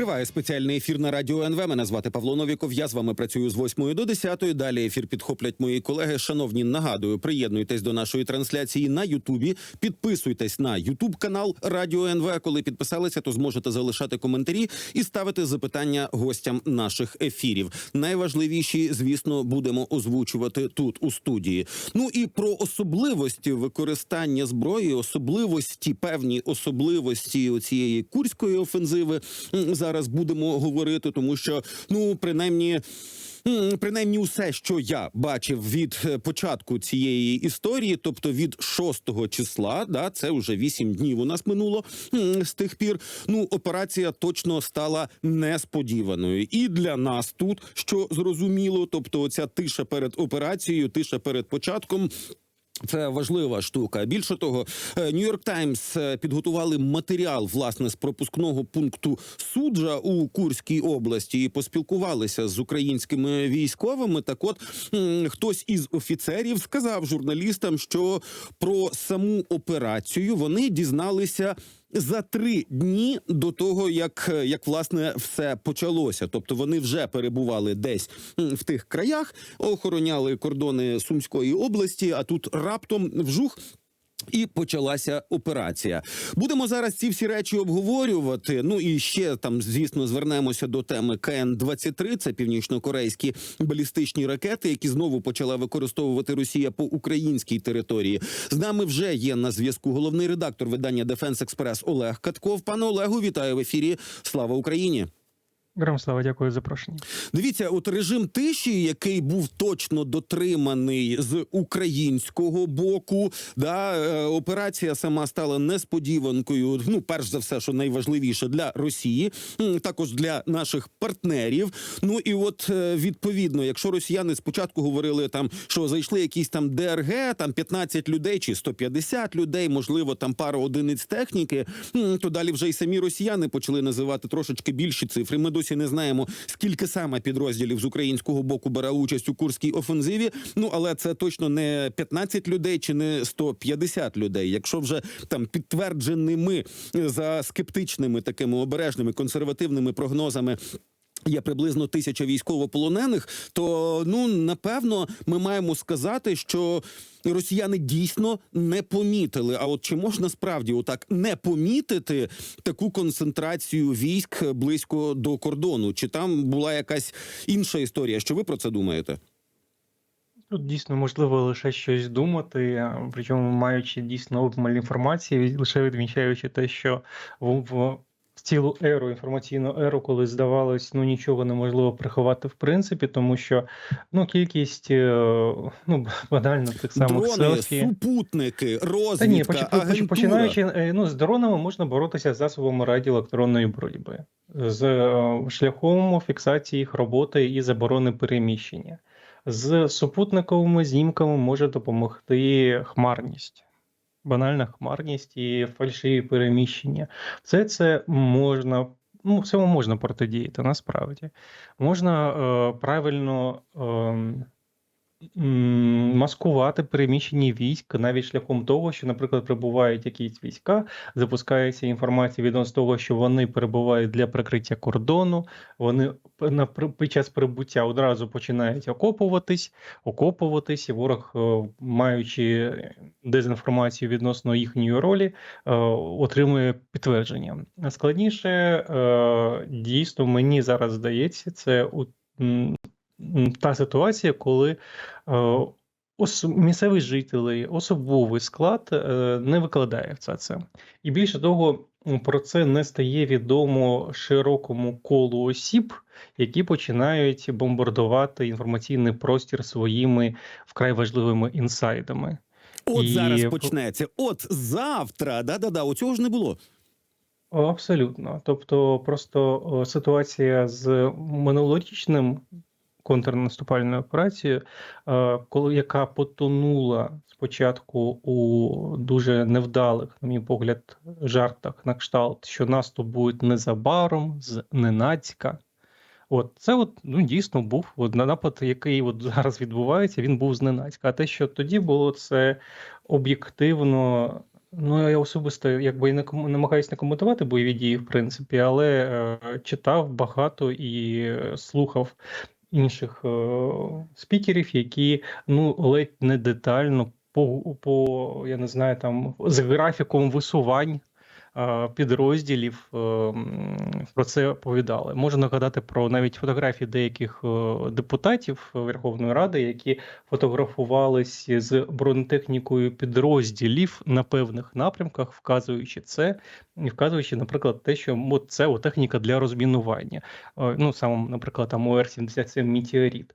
Триває спеціальний ефір на радіо НВ. Мене звати Павло Новіков. Я з вами працюю з 8 до 10. Далі ефір підхоплять мої колеги. Шановні, нагадую, приєднуйтесь до нашої трансляції на Ютубі. Підписуйтесь на Ютуб канал Радіо НВ. Коли підписалися, то зможете залишати коментарі і ставити запитання гостям наших ефірів. Найважливіші, звісно, будемо озвучувати тут у студії. Ну і про особливості використання зброї, особливості, певні особливості цієї курської офензиви. м, Зараз будемо говорити, тому що ну принаймні. Принаймні, усе, що я бачив від е, початку цієї історії, тобто від 6 числа, да, це вже 8 днів у нас минуло з тих пір. Ну, операція точно стала несподіваною. І для нас тут, що зрозуміло, тобто, оця тиша перед операцією, тиша перед початком. Це важлива штука. Більше того, Нью-Йорк Таймс підготували матеріал власне з пропускного пункту суджа у Курській області і поспілкувалися з українськими військовими. Так, от хтось із офіцерів сказав журналістам, що про саму операцію вони дізналися. За три дні до того, як, як власне все почалося, тобто вони вже перебували десь в тих краях, охороняли кордони Сумської області, а тут раптом вжух. І почалася операція. Будемо зараз ці всі речі обговорювати. Ну і ще там, звісно, звернемося до теми КН-23, Це північно-корейські балістичні ракети, які знову почала використовувати Росія по українській території. З нами вже є на зв'язку головний редактор видання Дефенс Експрес Олег Катков. Пане Олегу, вітаю в ефірі. Слава Україні! Грам слава, дякую за запрошення. Дивіться, от режим тиші, який був точно дотриманий з українського боку, да е, операція сама стала несподіванкою. Ну, перш за все, що найважливіше для Росії, також для наших партнерів. Ну і от е, відповідно, якщо росіяни спочатку говорили там, що зайшли якісь там ДРГ, там 15 людей чи 150 людей, можливо, там пара одиниць техніки, то далі вже й самі росіяни почали називати трошечки більші цифри. Ми досі не знаємо, скільки саме підрозділів з українського боку бере участь у курській офензиві. Ну але це точно не 15 людей чи не 150 людей. Якщо вже там підтвердженими за скептичними такими обережними консервативними прогнозами. Є приблизно тисяча військовополонених, то ну напевно ми маємо сказати, що росіяни дійсно не помітили. А от чи можна справді отак не помітити таку концентрацію військ близько до кордону? Чи там була якась інша історія? Що ви про це думаєте? Тут дійсно можливо лише щось думати, причому маючи дійсно обмаль інформації, лише відмічаючи те, що в, цілу еру, інформаційну еру, коли здавалось, ну нічого неможливо приховати в принципі, тому що ну кількість е, ну банально тих самих Дрони, селфі. супутники, розвідка, Та ні, поч- поч- агентура. починаючи е, ну, з дронами можна боротися з засобами радіоелектронної боротьби, з е, шляхом фіксації їх роботи і заборони переміщення. З супутниковими знімками може допомогти хмарність. Банальна хмарність і фальшиві переміщення. Все це можна, ну, цьому можна протидіяти насправді. Можна е, правильно м, маскувати переміщені військ навіть шляхом того, що, наприклад, прибувають якісь війська, запускається інформація відносно того, що вони перебувають для прикриття кордону. Вони під час прибуття одразу починають окопуватись, окопуватись, і ворог, е, маючи дезінформацію відносно їхньої ролі, е, отримує підтвердження. Складніше, е, дійсно, мені зараз здається, це у- та ситуація, коли е, ос- місцеві жителі, особовий склад е, не викладає все це. І більше того, про це не стає відомо широкому колу осіб, які починають бомбардувати інформаційний простір своїми вкрай важливими інсайдами. От І- зараз почнеться. От завтра. Да, да, да. Оцього ж не було. Абсолютно. Тобто, просто ситуація з минулорічним контрнаступальною операцією, е, яка потонула спочатку у дуже невдалих, на мій погляд, жартах на кшталт, що наступ буде незабаром, зненацька. От це от ну дійсно був от напад, який от зараз відбувається. Він був зненацька. А те, що тоді було, це об'єктивно Ну, я особисто якби не намагаюсь не коментувати бойові дії, в принципі, але е, читав багато і е, слухав інших е, спікерів, які ну ледь не детально по, по я не знаю, там з графіком висувань е, підрозділів е, про це оповідали. Можу нагадати про навіть фотографії деяких депутатів Верховної Ради, які фотографувалися з бронетехнікою підрозділів на певних напрямках, вказуючи це, вказуючи, наприклад, те, що це техніка для розмінування. Е, Ну, саме, наприклад, там ОР-77 Мітеоріт.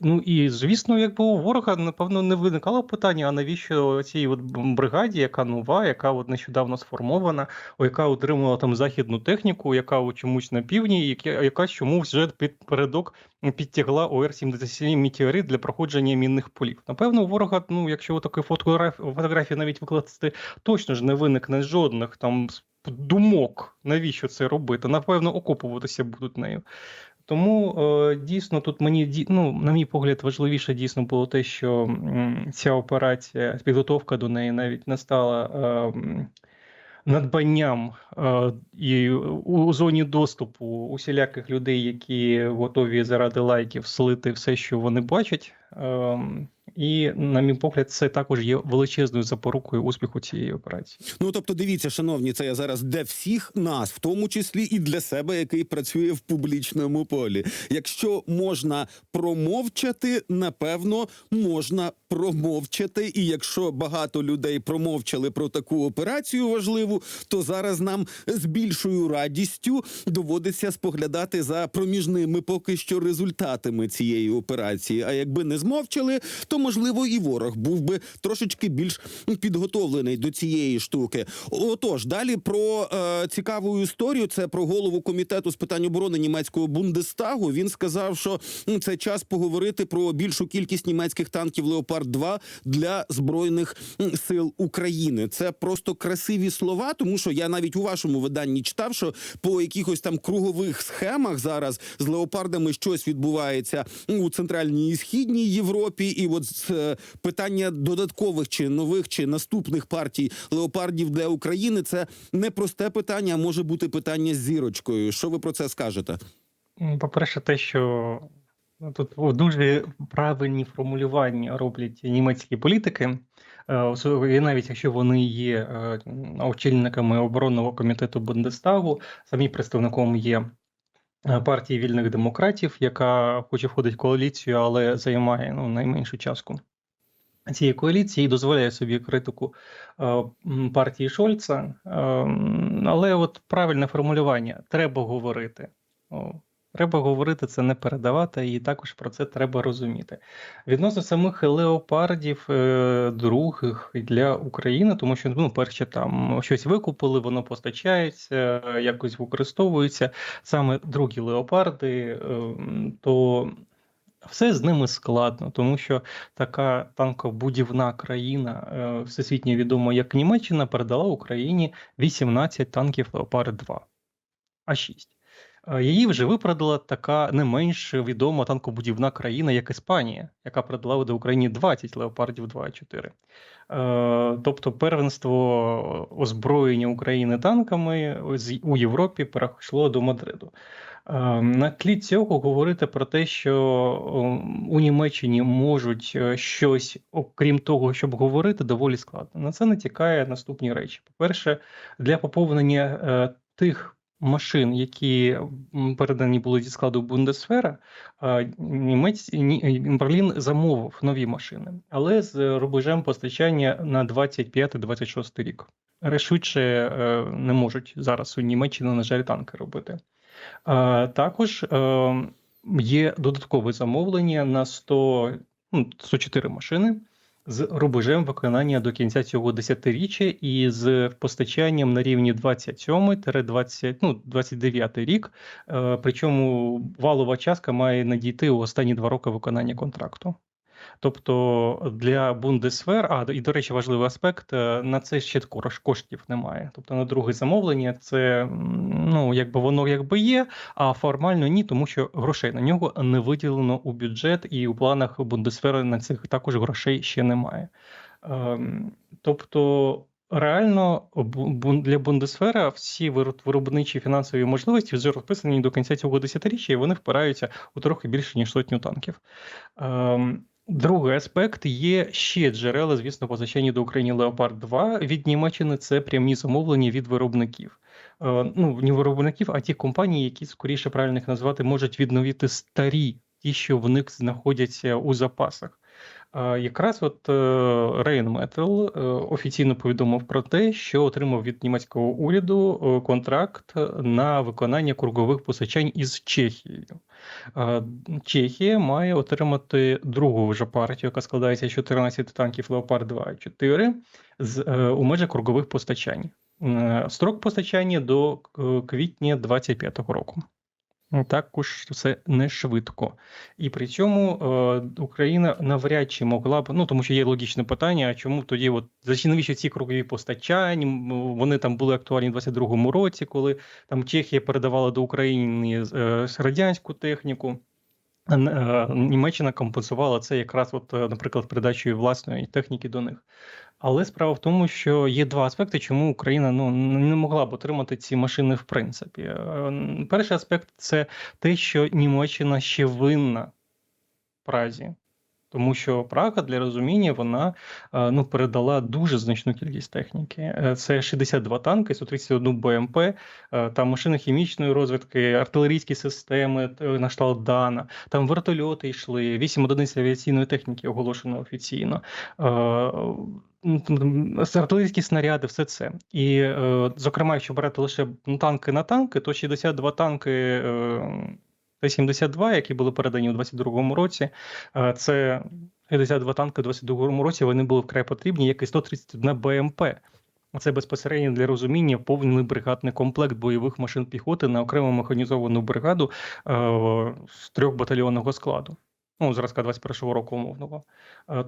Ну і звісно, якби у ворога напевно не виникало питання, а навіщо цій от бригаді, яка нова, яка от нещодавно сформована, яка отримала там західну техніку, яка чомусь на півдні, яка чомусь вже під передок підтягла ОР-77 Мітеорит для проходження мінних полів. Напевно, у ворога, ну якщо фотограф... фотографії навіть викласти, точно ж не виникне жодних там думок, навіщо це робити. Напевно, окопуватися будуть нею. Тому е, дійсно тут мені ну, на мій погляд, важливіше дійсно було те, що ця операція, підготовка до неї навіть не стала е, надбанням е, і у, зоні доступу усіляких людей, які готові заради лайків слити все, що вони бачать. Е, і, на мій погляд, це також є величезною запорукою успіху цієї операції. Ну тобто, дивіться, шановні, це я зараз для всіх нас, в тому числі і для себе, який працює в публічному полі. Якщо можна промовчати, напевно, можна промовчати. І якщо багато людей промовчали про таку операцію важливу, то зараз нам з більшою радістю доводиться споглядати за проміжними поки що результатами цієї операції. А якби не змовчали, то можливо і ворог був би трошечки більш підготовлений до цієї штуки. Отож, далі про е, цікаву історію. Це про голову комітету з питань оборони німецького Бундестагу. Він сказав, що це час поговорити про більшу кількість німецьких танків Леопард 2 для збройних сил України. Це просто красиві слова, тому що я навіть у вашому виданні читав, що по якихось там кругових схемах зараз з леопардами щось відбувається у центральній і східній Європі, і от е, питання додаткових чи нових чи наступних партій леопардів для України це не просте питання, а може бути питання з зірочкою. Що ви про це скажете? По-перше, те, що ну, тут дуже правильні формулювання роблять німецькі політики, Е, і навіть якщо вони є е, очільниками оборонного комітету Бундестагу, самі представником є е, партії вільних демократів, яка хоче входити в коаліцію, але займає ну, найменшу частку. Цієї коаліції і дозволяє собі критику партії Шольца, е, але от правильне формулювання треба говорити. Треба говорити, це не передавати, і також про це треба розуміти. Відносно самих леопардів е, других для України, тому що ну, перше там щось викупили, воно постачається, якось використовується. Саме другі леопарди, е, то все з ними складно, тому що така танкобудівна країна, е, всесвітньо відома як Німеччина, передала Україні 18 танків Леопард 2, а 6. Е, Її вже випередила така не менш відома танкобудівна країна, як Іспанія, яка передала до Україні 20 леопардів 2 а 4. Е, Тобто первенство озброєння України танками у Європі перейшло до Мадриду. Е, На тлі цього говорити про те, що у Німеччині можуть щось, окрім того, щоб говорити, доволі складно. На це натякає наступні речі. По-перше, для поповнення тих машин, які передані були зі складу Бундесфера, німець Берлін замовив нові машини, але з рубежем постачання на 25-26 рік. Швидше е, не можуть зараз у Німеччині, на жаль, танки робити. Також е, є додаткове замовлення на 100, ну, 104 машини з рубежем виконання до кінця цього десятиріччя і з постачанням на рівні 27-20, ну, 29 рік. Е, Причому валова частка має надійти у останні два роки виконання контракту. Тобто для Бундесвер, а і до речі, важливий аспект, е, на це ще коштів немає. Тобто на друге замовлення це ну якби воно якби є, а формально ні, тому що грошей на нього не виділено у бюджет, і у планах Бундесфери на цих також грошей ще немає. Ем, Тобто Реально для Бундесвера всі вироб- виробничі фінансові можливості вже розписані до кінця цього десятиріччя, і вони впираються у трохи більше ніж сотню танків. Другий аспект є ще джерела, звісно, позичання до України Леопард 2 від Німеччини. Це прямі замовлення від виробників. Е, Ну, не виробників, а ті компанії, які скоріше правильно їх назвати, можуть відновити старі, ті, що в них знаходяться у запасах. Якраз от е, Rheinmetall е, офіційно повідомив про те, що отримав від німецького уряду е, контракт на виконання кругових постачань із Чехією. Чехія має отримати другу вже партію, яка складається з 14 танків Леопард 2 і 4 з у межах кругових постачань. Строк постачання до квітня 25-го року. Ну, Також це не швидко. І при цьому е, Україна навряд чи могла б, ну тому що є логічне питання, а чому тоді, от навіщо ці кругові постачання? Вони там були актуальні в 22-му році, коли там Чехія передавала до України е, радянську техніку. е, Німеччина компенсувала це якраз, от, е, наприклад, передачею власної техніки до них. Але справа в тому, що є два аспекти, чому Україна ну не могла б отримати ці машини в принципі. Е, Перший аспект це те, що Німеччина ще винна Празі. Тому що Прага для розуміння вона е, ну, передала дуже значну кількість техніки. Е, Це 62 танки, 131 БМП, там машини хімічної розвідки, артилерійські системи на кшталт Дана, там вертольоти йшли, 8 одиниць авіаційної техніки оголошено офіційно. Артилерійські снаряди, все це. І, е, зокрема, якщо брати лише ну, танки на танки, то 62 танки. е, Т-72, які були передані у 22-му році, е, це 52 танки у 22-му році. Вони були вкрай потрібні, як і 131 БМП. Це безпосередньо для розуміння повний бригадний комплект бойових машин піхоти на окрему механізовану бригаду е, з трьохбатальйонного складу. Ну, зразка 21-го року умовного. Е,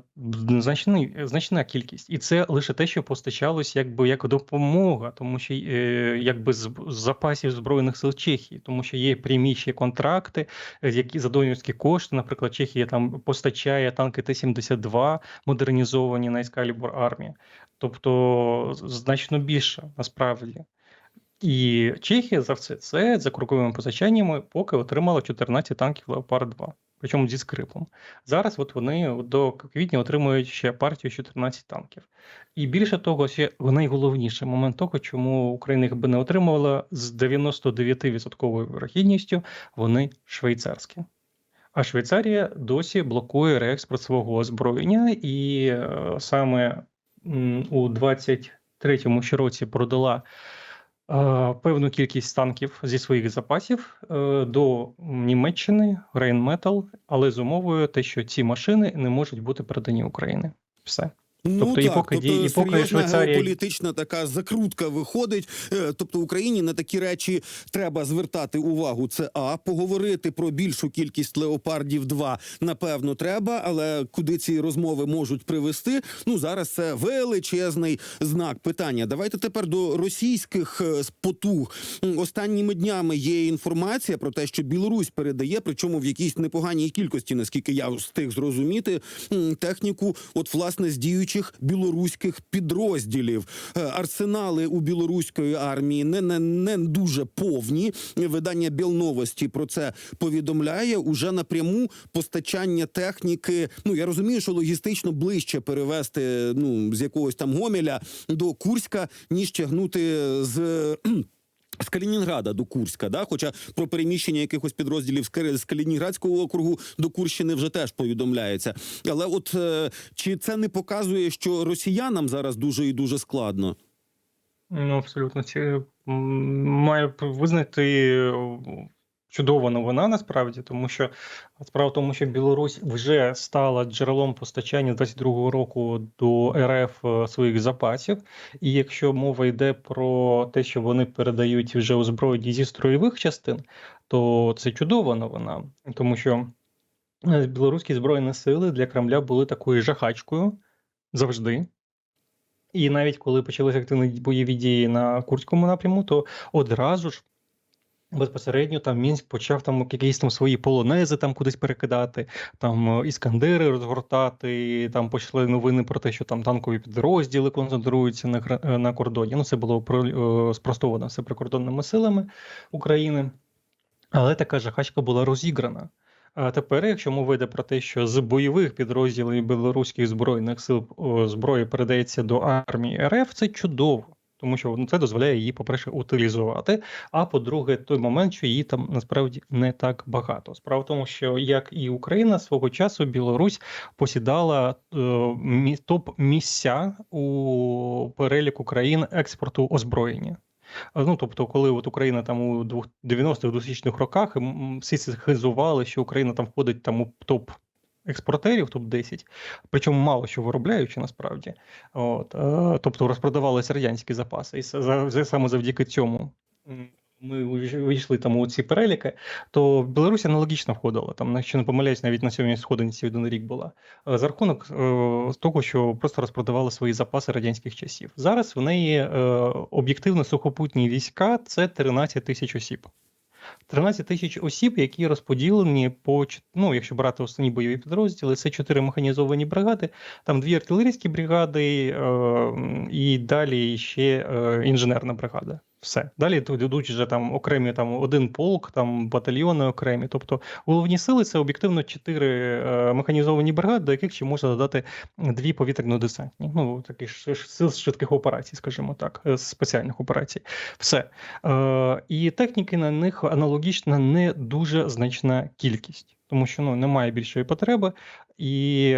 Значний, значна кількість. І це лише те, що постачалось якби як допомога, тому що е, якби з, запасів Збройних сил Чехії, тому що є прямі ще контракти, е, які за донорські кошти. Наприклад, Чехія там постачає танки Т-72, модернізовані на Ескалібур армії. Тобто значно більше насправді. І Чехія за все це за круговими позичаннями поки отримала 14 танків Леопард 2, причому зі скрипом. Зараз от вони до квітня отримують ще партію 14 танків. І більше того, ще найголовніший момент того, чому Україна їх би не отримувала з 99% вирохідністю, вони швейцарські. А Швейцарія досі блокує реекспорт свого озброєння, і е, саме у 23-му році продала певну кількість танків зі своїх запасів е, до Німеччини, Rheinmetall, але з умовою те, що ці машини не можуть бути передані Україні. Все. Ну Тобто так, поки тобто серйозна Швейцарія- геополітична така закрутка виходить. Е, Тобто Україні на такі речі треба звертати увагу. Це а поговорити про більшу кількість леопардів 2 напевно треба, але куди ці розмови можуть привести? Ну зараз це величезний знак питання. Давайте тепер до російських е, потуг. Останніми днями є інформація про те, що Білорусь передає, причому в якійсь непоганій кількості, наскільки я встиг зрозуміти, техніку, от власне з діючих білоруських підрозділів. Е, Арсенали у білоруської армії не, не, не дуже повні. Видання Білновості про це повідомляє. Уже напряму постачання техніки. Ну я розумію, що логістично ближче перевести ну з якогось там Гомеля до Курська, ніж тягнути з. З Калінінграда до Курська, да, хоча про переміщення якихось підрозділів з Калінінградського округу до Курщини вже теж повідомляється. Але от е, чи це не показує, що росіянам зараз дуже і дуже складно? Ну, абсолютно. Це має визнати е, чудова новина насправді, тому що справа в тому, що Білорусь вже стала джерелом постачання з 22-го року до РФ е, своїх запасів. І якщо мова йде про те, що вони передають вже озброєні зі строєвих частин, то це чудова новина, тому що е, білоруські збройні сили для Кремля були такою жахачкою завжди. І навіть коли почалися активні бойові дії на Курському напряму, то одразу ж Безпосередньо там Мінськ почав там якісь там свої полонези там кудись перекидати, там е, іскандери розгортати. Там пішли новини про те, що там танкові підрозділи концентруються на е, на кордоні. Ну це було про- е, спростовано все прикордонними силами України. Але така жахачка була розіграна. А тепер, якщо мова йде про те, що з бойових підрозділів білоруських збройних сил зброї передається до армії РФ, це чудово. Тому що ну, це дозволяє її, по-перше, утилізувати. А по-друге, той момент, що її там насправді не так багато. Справа в тому, що як і Україна свого часу Білорусь посідала е, топ-місця у переліку країн експорту озброєння. Ну, тобто, коли от Україна там у двох- 90-х 2000-х роках всі це хизували, що Україна там входить там у топ експортерів, топ 10 причому мало що виробляючи насправді. От, е, тобто розпродавалися радянські запаси. І за, саме завдяки цьому ми увійшли там у ці переліки, то Білорусь аналогічно входила. Там, якщо не помиляюсь, навіть на сьогодні сходинці один рік була. Е, За рахунок е, того, що просто розпродавали свої запаси радянських часів. Зараз в неї е, об'єктивно сухопутні війська це 13 тисяч осіб. 13 тисяч осіб, які розподілені по ну, якщо брати основні бойові підрозділи, це чотири механізовані бригади, там дві артилерійські бригади е, і далі ще е, інженерна бригада. Все. Далі тут йдуть вже там окремі там один полк, там батальйони окремі. Тобто головні сили це об'єктивно чотири е, механізовані бригади, до яких ще можна додати дві повітряно-десантні. Ну, такі ж сил швидких операцій, скажімо так, е, спеціальних операцій. Все. Е, і техніки на них аналогічна не дуже значна кількість, тому що ну, немає більшої потреби. І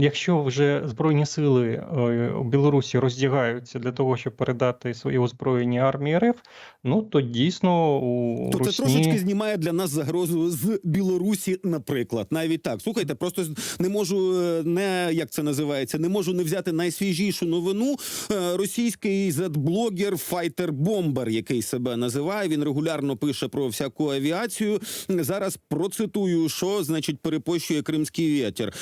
якщо вже Збройні сили е, Білорусі роздягаються для того, щоб передати своє озброєння армії РФ, ну то дійсно у То це трошечки знімає для нас загрозу з Білорусі, наприклад. Навіть так. Слухайте, просто не можу е, не як це називається, не можу не взяти найсвіжішу новину. Е, Російський зет-блогер Файтер Бомбер, який себе називає. Він регулярно пише про всяку авіацію. Зараз процитую, що значить перепощує кримський ветер.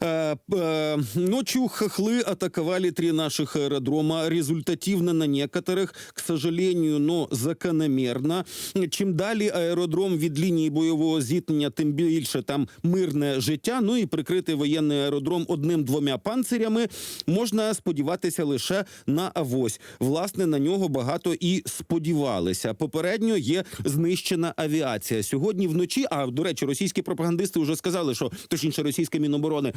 Э, э, Ночью хохлы атаковали три наших аэродрома. Результативно на некоторых, к сожалению, но закономерно. Чим далі аеродром від лінії бойового зіткнення, тим більше там мирне життя. Ну і прикрити воєнний аеродром одним-двома панцирями можна сподіватися лише на авось. Власне, на нього багато і сподівалися. Попередньо є знищена авіація. Сьогодні вночі, а до речі, російські пропагандисти вже сказали, що точніше російське міноборони,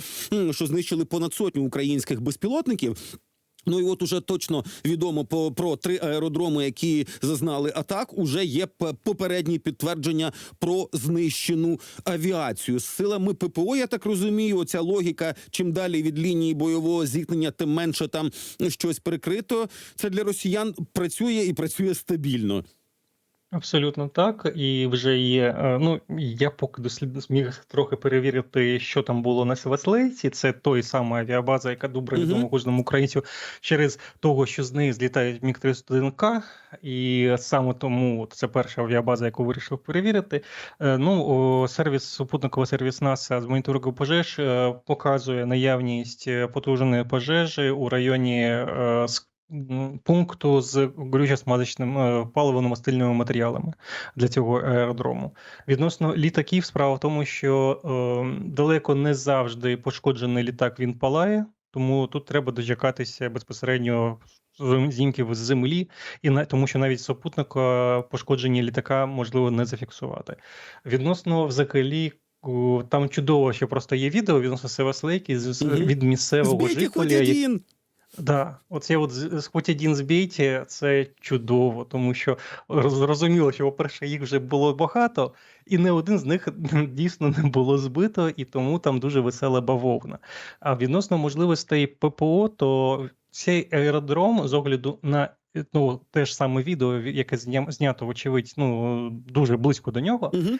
що знищили понад сотню українських безпілотників. Ну і от уже точно відомо по про три аеродроми, які зазнали атак. Уже є попередні підтвердження про знищену авіацію з силами ППО. Я так розумію, оця логіка. Чим далі від лінії бойового зіткнення, тим менше там щось прикрито. Це для росіян працює і працює стабільно. Абсолютно так. І вже є. е, Ну я поки дослід зміг трохи перевірити, що там було на Севаслейці. Це той сама авіабаза, яка добре відома кожному українцю через того, що з неї злітають міг 31 к і саме тому от це перша авіабаза, яку вирішив перевірити. Е, Ну сервіс супутниковий сервіс НАСА з моніторингу пожеж е, показує наявність потужної пожежі у районі пункту з горючо-смазочним е, паливно-мастильними матеріалами для цього аеродрому. Відносно літаків, справа в тому, що е, далеко не завжди пошкоджений літак він палає, тому тут треба дочекатися безпосередньо знімків з землі, і на тому, що навіть супутника пошкодження літака можливо не зафіксувати. Відносно взагалі. Там чудово, що просто є відео відносно Севаслейки з, від місцевого жителя. Да, оце от хоч один збійте, це чудово, тому що зрозуміло, що, по-перше, їх вже було багато, і не один з них дійсно не було збито, і тому там дуже весела бавовна. А відносно можливостей ППО, то цей аеродром з огляду на ну, те ж саме відео, яке зня- знято, вочевидь, ну дуже близько до нього. Угу.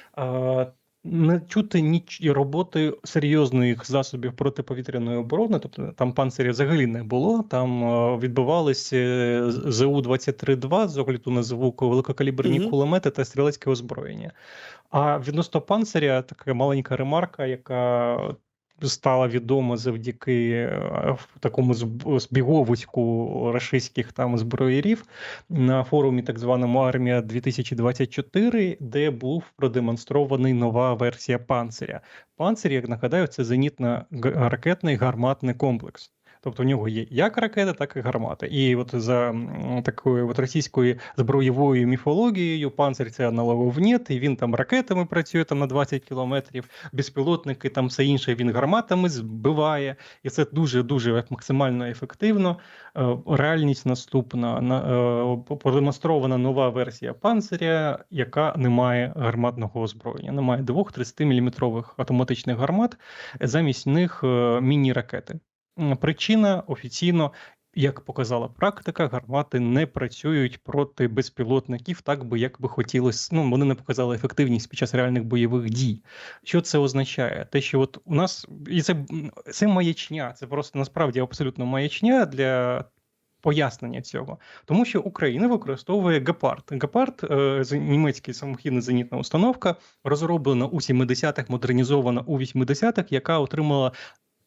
Не чути ніч роботи серйозних засобів протиповітряної оборони, тобто там панцирів взагалі не було. Там е, відбувалися ЗУ-23-2 з огляду на звук великокаліберні Мгм. кулемети та стрілецьке озброєння. А відносно панциря така маленька ремарка, яка стала відома завдяки е, такому збіговуську рашистських там зброєрів на форумі так званому Армія 2024, де був продемонстрований нова версія панциря. Панцир, як нагадаю, це зенітно-ракетний гарматний комплекс. Тобто в нього є як ракета, так і гармата. І от за такою от російською зброєвою міфологією, панцир це аналогов нет, і він там ракетами працює там на 20 кілометрів, безпілотники, там все інше він гарматами збиває, і це дуже дуже максимально ефективно. Е, Реальність наступна на е, продемонстрована нова версія панциря, яка не має гарматного озброєння. Немає двох 30-мм автоматичних гармат, замість них е, міні-ракети. Причина офіційно, як показала практика, гармати не працюють проти безпілотників так би, як би хотілося. Ну, вони не показали ефективність під час реальних бойових дій. Що це означає? Те, що от у нас і це, це маячня, це просто насправді абсолютно маячня для. Пояснення цього, тому що Україна використовує гепард. Гепард е, німецький самохідна зенітна установка, розроблена у 70-х, модернізована у 80-х, яка отримала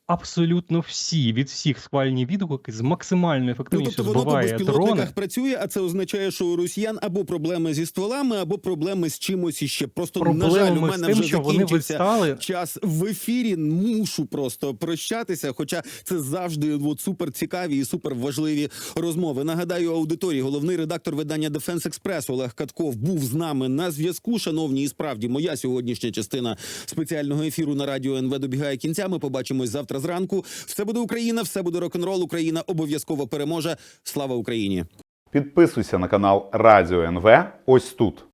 абсолютно всі від всіх схвальні відгуки з максимальною Ну, ефективністю тобто воно по збиває дрони. працює, а це означає, що у росіян або проблеми зі стволами, або проблеми з чимось іще. Просто на жаль, у мене тим, вже що закінчився відстали. час в ефірі. Мушу просто прощатися. Хоча це завжди от, супер цікаві і супер важливі розмови. Нагадаю, аудиторії, головний редактор видання Defense Express Олег Катков був з нами на зв'язку. Шановні, і справді моя сьогоднішня частина спеціального ефіру на радіо НВ добігає кінця. Ми побачимось завтра зранку. Все буде Україна, все буде рок-н-рол. Україна обов'язково переможе. Слава Україні! Підписуйся на канал Радіо НВ ось тут.